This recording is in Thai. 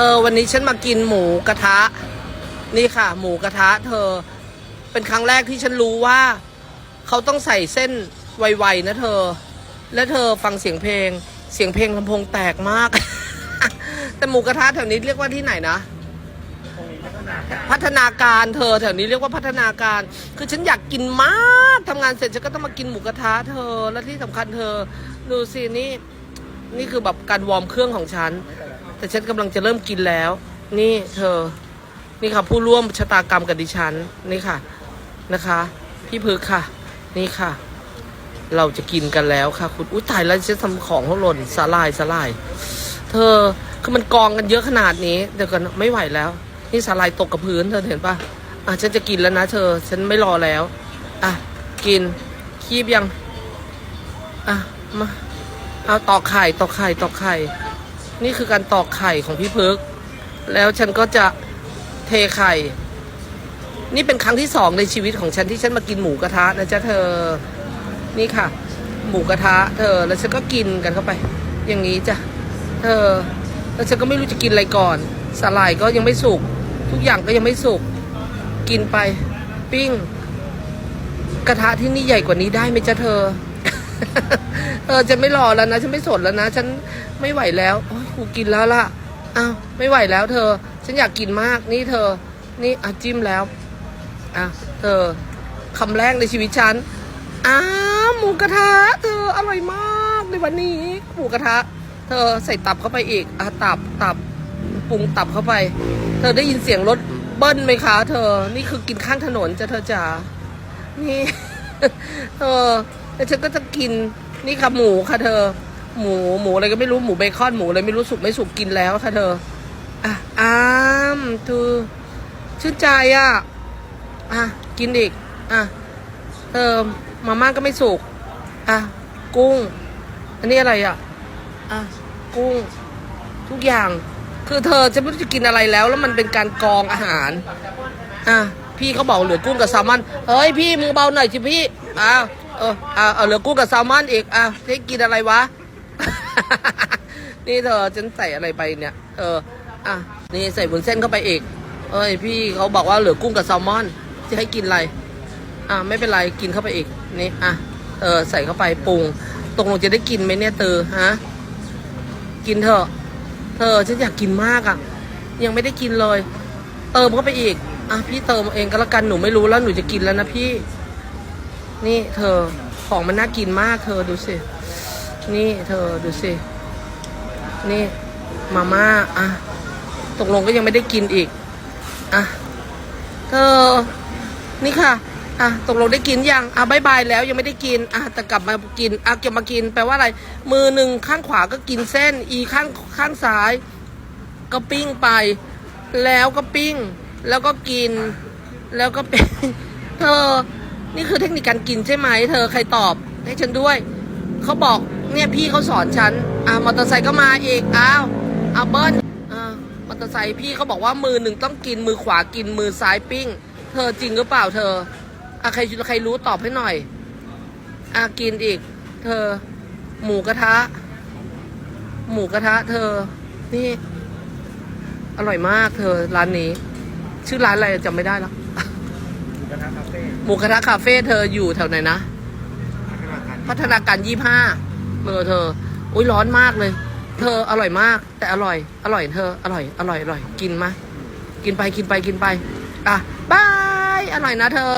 เออวันนี้ฉันมากินหมูกระทะ นี่ค่ะ หมูกระทะ เธอ เป็นครั้งแรกที่ฉันรู้ว่า เขาต้องใส่เส้นไวๆนะเธอ และเธอฟังเสียงเพลง เสียงเพลงลำโพงแตกมาก แต่หมูกระทะแถวนี้เรียกว่าที่ไหนนะพัฒนาการเธอแถวนี้เรียกว่าพัฒนาการ คือฉันอยากกินมากทำงานเสร็จฉันก็ต้องมากินหมูกระทะเธอ และที่สำคัญเธอ ดูสินี่ นี่คือแบบการวอร์มเครื่องของฉัน แต่ฉันกำลังจะเริ่มกินแล้ว นี่เธอ นี่ค่ะ ผู้ร่วมชะตากรรมกับดิฉัน นี่ค่ะ นะคะ พี่พึกค่ะ นี่ค่ะ เราจะกินกันแล้วค่ะ คุณ อุ้ยตายแล้วฉันทำของเขาหล่นสลายสลาย เธอ คือมันกองกันเยอะขนาดนี้ เดี๋ยวกันไม่ไหวแล้ว นี่สลายตกกับพื้นเธอเห็นปะอะฉันจะกินแล้วนะเธอ ฉันไม่รอแล้ว อะ กิน คีบยัง อะ มา เอาตอกไข่ตอกไข่ตอกไข่ นี่คือการตอกไข่ของพี่เพึกแล้วฉันก็จะเทไข่ นี่เป็นครั้งที่สองในชีวิตของฉันที่ฉันมากินหมูกระทะนะจ๊ะเธอ นี่ค่ะ หมูกระทะ เธอ แล้วฉันก็กินกันเข้าไป อย่างนี้จ้ะ เธอ แล้วฉันก็ไม่รู้จะกินอะไรก่อน สาหร่ายก็ยังไม่สุก ทุกอย่างก็ยังไม่สุก กินไป ปิ้ง กระทะที่นี่ใหญ่กว่านี้ได้ไหมจ๊ะเธอเออฉันไม่รอแล้วนะ ฉันไม่สนแล้วนะ ฉัน ไม่ไหวแล้วโอ้ยกูกินแล้วล่ะอ้าวไม่ไหวแล้ว เธอ ฉันอยากกินมากนี่เธอ นี่อะจิ้มแล้วอะเธอคำแรกในชีวิตฉันอ้าวหมูกระทะ เธออร่อยมากในวันนี้หมูกระทะ เธอใส่ตับเข้าไปอีกอะตับตับปรุงตับเข้าไป เธอได้ยินเสียงรถเบิ้ลไหมคะ เธอ นี่คือกินข้างถนนจะเธอจ๋านี่ เธอแล้วฉันก็จะกินนี่ค่ะหมูค่ะเธอ หมูหมูอะไรก็ไม่รู้หมูเบคอนหมูอะไรไม่รู้สุกไม่สุกกินแล้วค่ะเธออะอ้ามเธอชื่นใจอะอะกินอีกอะเออมาม่าก็ไม่สุกอะกุ้ง อันนี้อะไรอะอะกุ้ง ทุกอย่าง คือเธอจะไม่รู้จะกินอะไรแล้ว แล้วมันเป็นการกองอาหารอะพี่เขาบอกเหลือกุ้งกับแซลมอนเฮ้ยพี่มึงเบาหน่อยสิพี่อ้าวเอออ่าเอาเหลือกุ้งกับแซลมอนอีกอะให้กินอะไรวะ นี่เธอฉันใส่อะไรไปเนี่ย เออ อะ นี่ใส่บุนเส้นเข้าไปอีก เอ้ย พี่เขาบอกว่าเหลือกุ้งกับแซลมอน จะให้กินอะไร อะ ไม่เป็นไร กินเข้าไปอีก นี่ อะ เออ ใส่เข้าไปปรุง ตกลงจะได้กินไหมเนี่ยเตอฮะ กินเถอะ เธอฉันอยากกินมากอะ ยังไม่ได้กินเลย เติมเข้าไปอีก อะ พี่เติมเองก็แล้วกัน หนูไม่รู้แล้ว หนูจะกินแล้วนะพี่ นี่เธอ ของมันน่ากินมาก เธอดูสิ นี่เธอดูสิ นี่มาม่าอะ ตกลงก็ยังไม่ได้กินอีก อะ เธอ นี่ค่ะ อะ ตกลงได้กินยัง อะบายบายแล้วยังไม่ได้กิน อะ แต่กลับมากิน อะ เก็บมากิน แปลว่าอะไร มือหนึ่งข้างขวาก็กินเส้น อีข้างข้างซ้าย ก็ปิ้งไป แล้วก็ปิ้ง แล้วก็กิน แล้วก็เป็น เธอ นี่คือเทคนิคการกินใช่ไหม เธอใครตอบให้ฉันด้วย เขาบอก เนี่ยพี่เขาสอนฉันอะมอเตอร์ไซค์ก็มาอีกอ้าวเอาเบิ้ลอ่ามอเตอร์ไซค์พี่เขาบอกว่ามือหนึ่งต้องกินมือขวากินมือซ้ายปิ้ง เธอจริงหรือเปล่าเธออะใครใครรู้ตอบให้หน่อยอะกินอีก เธอ หมูกระทะ หมูกระทะ เธอ นี่ อร่อยมากเธอร้านนี้ ชื่อร้านอะไรจำไม่ได้แล้วกระทะคาเฟ่หมูกระทะคาเฟ่เธออยู่แถวไหนนะ พัฒนาการยี่ห้า เบอร์เธอ อุ้ยร้อนมากเลย เธออร่อยมาก แต่อร่อย อร่อยเธอ อร่อย อร่อย อร่อย กินมา กินไป กินไป กินไป อะบาย อร่อยนะเธอ